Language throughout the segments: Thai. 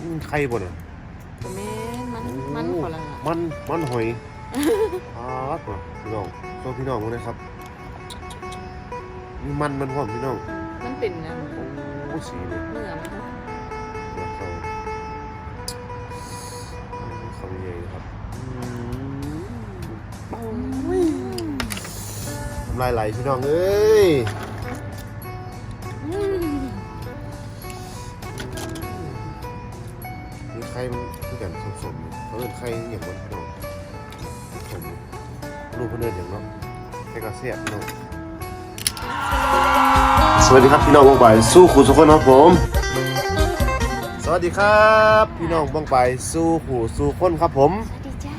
ดมันไข่บ่เนี่ยแม่นมันมันคนละมันมันหอยปาดว่ะพี่น้องโซ่พี่น้องมาเลยครับมีมันมันหอมพี่น้องมันเป็นนะโอ้สีเนี่ยเนื้อมันเดี๋ยวเขาคำใหญ่ครับทำลายไหลพี่น้องเอ้ย กันสมสมๆเขาเอิ้นไข่อย่างบนพี่น้องสมรูปเพื่นเอนอย่างเนาะไข่กระเสียบพี่น้องสวัสดีครับพี่น้องบองไปสู้ขู่สุกคนครับผมสวัสดีครับพี่น้องบองไปสู้ขู่สู้คนครับผมสวัสดีจ้า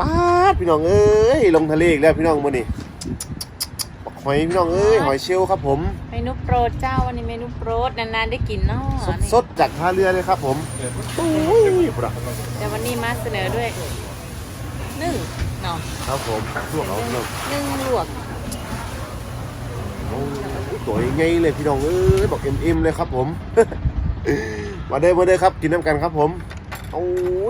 ป้าดพี่น้องเอ้ยลงทะเลอีกแล้วพี่น้องมื้อนี้บัก หอยพี่น้องเอ้ยหอยเชลล์ครับผมเมนูโปรดเจ้าวันนี้เมนูโปรดนานๆได้กินเนาะสดสดๆจากท่าเรือเลยครับผมอุ้ยปะแต่วันนี้มาเสนอด้วยนึ่งเนาะครับผมช่วงเอาพี่น้องนึ่งลวกโอ้ยตัวใหญ่เลยพี่น้องเอ้ยบอกเอ็มๆเลยครับผม มาเด้อมาเด้อครับกินน้ำกันครับผมโอ้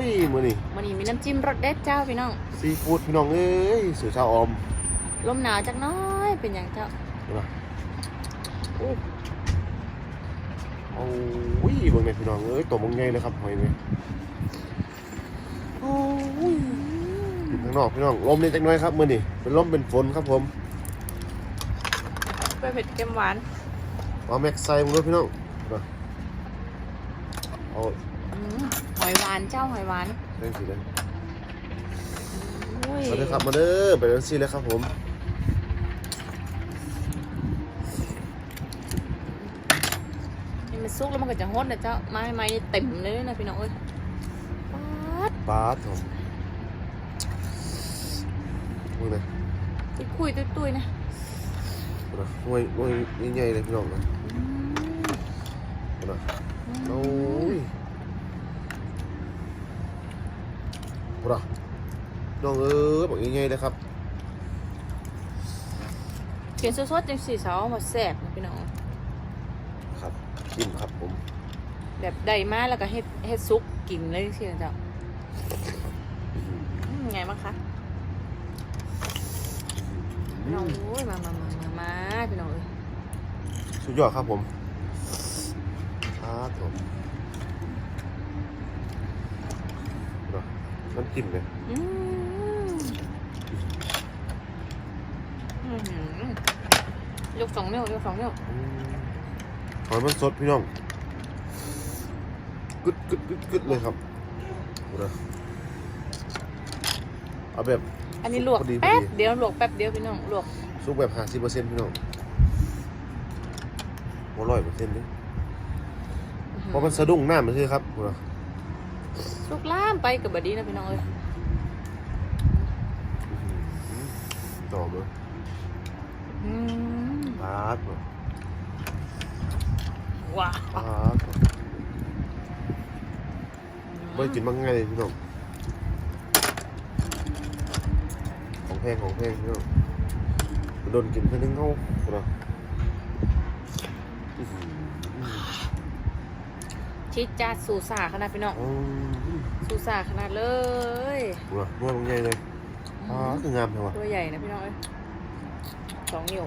ยมื้อนี้วันนี้มีน้ำจิ้มรสเด็ดเจ้าพี่น้องซีฟู้ดพี่น้องเอ้ยสู่ชาวออมลมหนาวจักหน้อย เป็นอย่างเจ้าเห็นปะโอ้โอ้ยเบิ่งเนี่ยพี่น้องเอ้ยตัวมันใหญ่เลยครับหอยเนี่ยโอ้ยอยู่ข้างนอกพี่น้องลมนี่จักหน้อยครับมื้อนี้เป็นลมเป็นฝนครับผมไปเผ็ดเค็มหวานเอาแม็กไซมึงด้วยพี่น้องมาเอาอืมหอยหวานเจ้าหอยหวานเล่นสีเลยอุ้ยมาเด้อครับมาเด้อไปเล่นซีเลยครับผม มันซุกแล้วมันก็จะฮดนะเจ้าไม้ไม้นี่เต็มเลยนะพี่น้องเอ้ยป๊าดปาดผมมึงนะตุ้ยคุยตุ้ยตุ้ยนะมึงนะหน่วยหน่วยใหญ่ๆเลยพี่น้องนะอืมมึงนะโอ้ยมึงนะน้องเอ้ยบอกใหญ่ๆเลยครับเขียนสดๆจังสีเสามาแสบนะพี่น้อง ครับกินครับผม แบบได้มาแล้วก็เฮ็ดเฮ็ดซุกกินเลยสินะเจ้าอืมไงบ้างคะพี่น้องโอ้ยมามามามามาพี่น้องเอ้ยสุดยอดครับผมครับผมมึงนะน้ำจิ้มเลยอืมอื้อหือยกสองนิ้วยกสองนิ้วอืม หอยมันสดพี่น้องกึดกึดกึดกึดเลยครับดูนะเอาแบบ อันนี้ลวกพอดีพอดี แป๊บเดียวลวกแป๊บเดียวพี่น้องลวกซุปแบบห้าสิบเปอร์เซ็นต์พี่น้องบ่ร้อยเปอร์เซ็นต์นี่อื้อหือเพราะมันสะดุ้งหน้ามันคือครับดูนะ สุกล่ามไปกับบดีนะพี่น้องเอ้ยอื้อหือต่อมาอืม ปาดมาว้า วปาดมาไม่ได้กินมังง่ายเลยพี่น้องของแพงของแพงพี่น้องโดนกินแค่นึงเขาดูนะอื้อหือชิดจัดสูสาขนาดพี่น้องอืมสูสาขนาดเลยดูนะนวดมังง่ายเลยปาดคืองามใช่ปะตัวใหญ่นะพี่น้องเอ้ยสองนิ้ว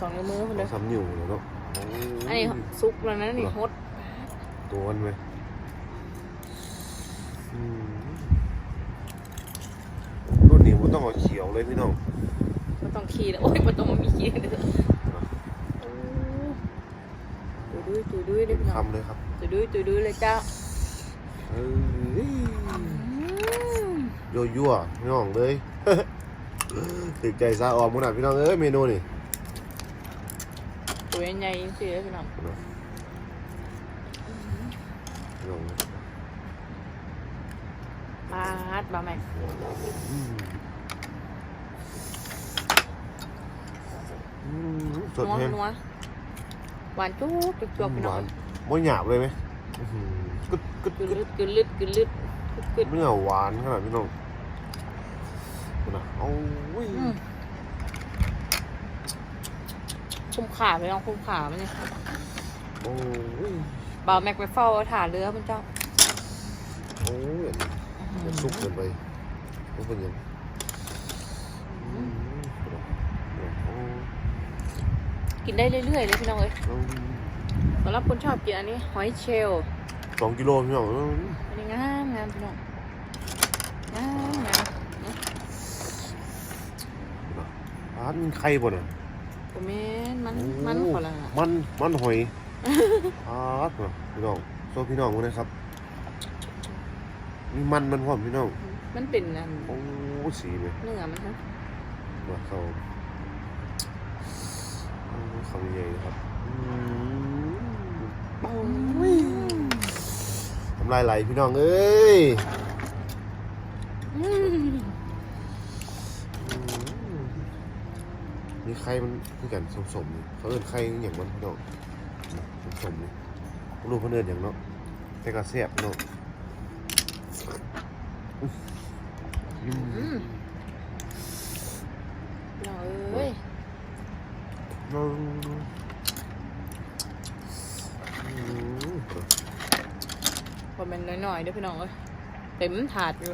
สองนิ้วมือคนต้เดีอยงวทำอยู่เลยเนาะ อันนี้ซุกแล้วนะนี่ฮดตัวมันไหมอืมรุ่นนี้มันต้องเอาเขียวเลยพี่น้องมันต้องขี่เลยโอ้ยมันต้องมามีขี่เลยตุยดุยตุยดุยเลยพี่น้องคำเลยครับตุยดุยตุยดุยเลยเจ้าเอ้ยยั่วยั่วๆพี่น้องเลยติดใจซาออมมุนอะพี่น้องเอ้ยเมนูนี่ ตัวใหญ่ๆสิเลยพี่น้องพี่น้องพี่น้องปาดบาแม่อืมอืมสดนัวแห้งนัวหวานจุ๊บจุ๊บจุ๊บพี่หน้อวางนไม่หยาบเลยไหมอื้อหือกึดกึดกึกึดดลึดกึดลึดกึดลึดกึดกึดเนื้อหวานขนาดพี่น้องดูนะโอ้ย อืม คุ้มขาพี่น้องคุ้มขามันเนี่ยโอ้ยบ่าวแม็กไปเฝ้าถ่าเรือพุ่นเจ้าโอ้ยมันสุกเกินไปมันเป็นยังอืมโอ้กินได้เรื่อยๆเลยพี่น้องเอ้ยอืมสำหรับคนชอบกินอันนี้หอยเชลล์สองกิโลพี่น้องอืมอันนี้งามงามพี่น้องงามงามร้านไข่บ่น่ะ โอ้แม่นมันโอ้มันขอละมันมันหอยอาดเนาะพี่น้องโซ่พี่น้องคนนะครับมีมันมันพร้อมพี่น้องมันเป็นอันโอ้สีเลยเนื้อมันฮะมาเข้าโอ้คำใหญ่นะครับอืมโอ้ยทำลายไหลพี่น้องเอ้ย อืม อืม มีไข่มันคือกันสมๆนี่เขาเอิ้นไข่อย่างมันพี่น้องสมๆนี่บ่รู้เขาเอิ้นอย่างเนาะแต่ก็แซ่บพี่น้องอืมอืมพี่น้องเอ้ยอืมอืมพอเป็นน้อยๆเด้อพี่น้องเอ้ยเต็มถาดอยู่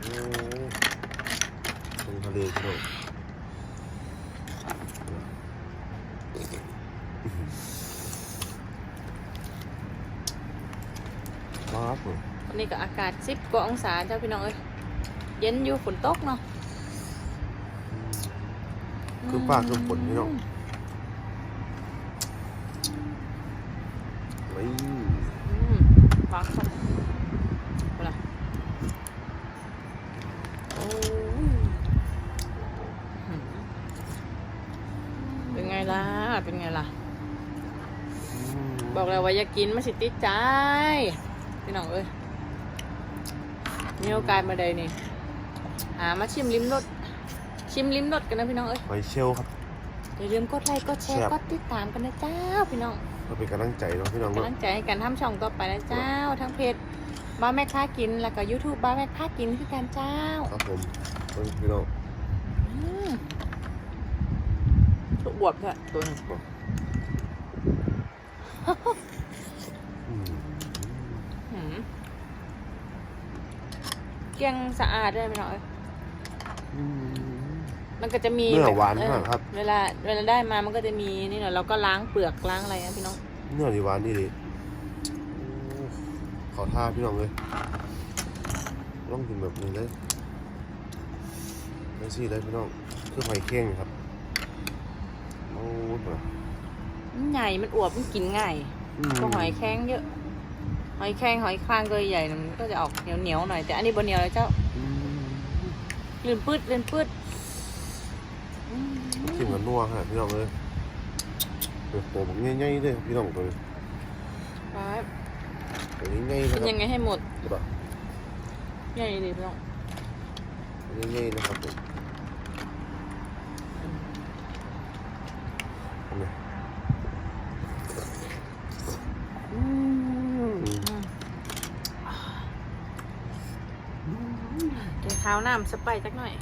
โอ้ตรงทะ เลพี่น้องมาครับผมวันนี้ก็อากาศสิบกว่าองศาเจ้าพี่น้องเอ้ยเย็นอยู่ฝนตกเนาะคือฟ้าคือฝนพี่น้องไอ้อืมวางครับเอาล่ะโอ้ยอืมเป็นไงล่ะ เป็นไงล่ะ บอกแล้วว่าอย่ากินมันสิติดใจ พี่น้องเอ้ยมีโอกาสมาใดนี่หามาชิมลิ้มรสชิมลิ้มรสกันนะพี่น้องเอ้ยหอยเชลลครับ อย่าลืมกดไลค์กดแชร์แซ่บกดติดตามกันนะเจ้าพี่น้องก็เป็นกำลังใจเนาะพี่น้องกำเนาะลังใจให้กันทำช่องต่อไปนะเจ้า ทั้งเพจบ้าแม่ค้ากินแล้วก็ยูทูบบ้าแม่ค้ากินคือกันเจ้าครับผมเบิ่งพี่น้องอืมถูกบวบเถอะตัวหนึงอืมหืม เกลียงสะอาดด้วยพี่น้องเอ้ยอืมมันก็จะมีเนื้อแบบหวานเออมากครับ เวลา เวลาได้มามันก็จะมีนี่หน่อยเราก็ล้างเปลือกล้างอะไรนะพี่น้อง เนื้อนี่หวานนี่ดิโอ้ขอท่าพี่น้องเลยต้องกินแบบนี้เลยไม่ซี่เลยพี่น้อง คือหอยเข่งครับโอ้โห มันใหญ่ มันอวบ มันกินง่ายมก็หอยแข้งเยอะ หอยแข้งหอยคลางตัวใหญ่ๆมันก็จะออกเหนียวเหนียวๆหน่อย แต่อันนี้บนเหนียวเลยเจ้าอืมลื่นปืดลื่นปืดอืมกินกับนัวฮะพี่น้องเลยเปิดโตแบบง่ายๆเลยพี่น้องตัวนี้ครับตัวนี้ง่ายนะเป็นครัยังไงให้หมดบแบบใหญ่ดีพี่น้องตัวนี้ง่ายนะครับผมทำไง อืมเดี๋ยวข้าวน้ำสไปร์สักหน่อย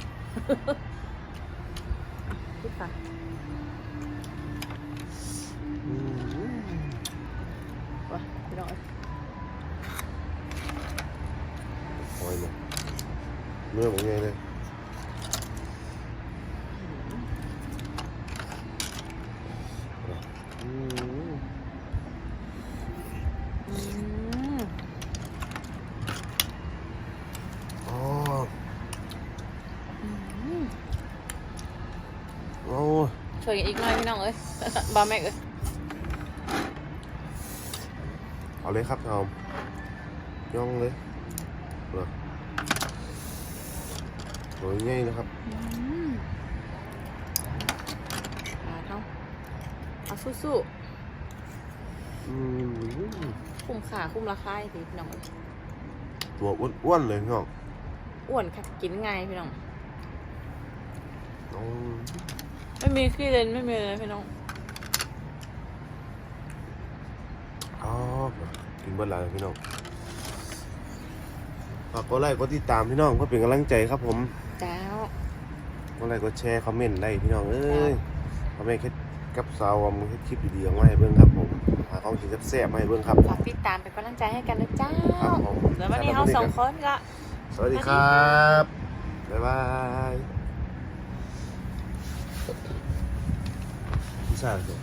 พูดค่ะอืมว่ะพี่น้องเอ้ยหอยเนี่ยเนื้อแบบง่ายเลยอืม อืม อ๋อ อืม โอ้ ช่ว ยกันอีกหน่อยพี่น้องเอ้ยบาแม็กเอ้ยเอาเลยครับเอาย่องเลยเออโอ้ยง่ายนะครับอืมมาเท่าเอาสู้อืมๆคุ้มค่าคุ้มราคาสิพี่น้องเอ้ยตัวอ้วนๆเลยพี่น้องอ้วนค่ะกินง่ายพี่น้องอ๋อ ไม่มีขี้เลนไม่มีเลยพี่น้องอ๋อกินเบิดหลายพี่น้องฝากกดไลค์กดติดตามพี่น้องเพื่อเป็นกำลังใจครับผมเจ้ากดไลค์กดแชร์คอมเมนต์ได้พี่น้องเอ้ยคอมเมนต์กับสาวว่ามึงเฮ็ดคลิปดีๆออกมาให้เบิ่งครับผมหาของกินแซ่บๆมาให้เบิ่งครับฝากติดตามเป็นกำลังใจให้กันนะเจ้าครับผมแล้ววันนี้เราสองคนก็สวัสดีครับบ๊ายบาย พี่ชาย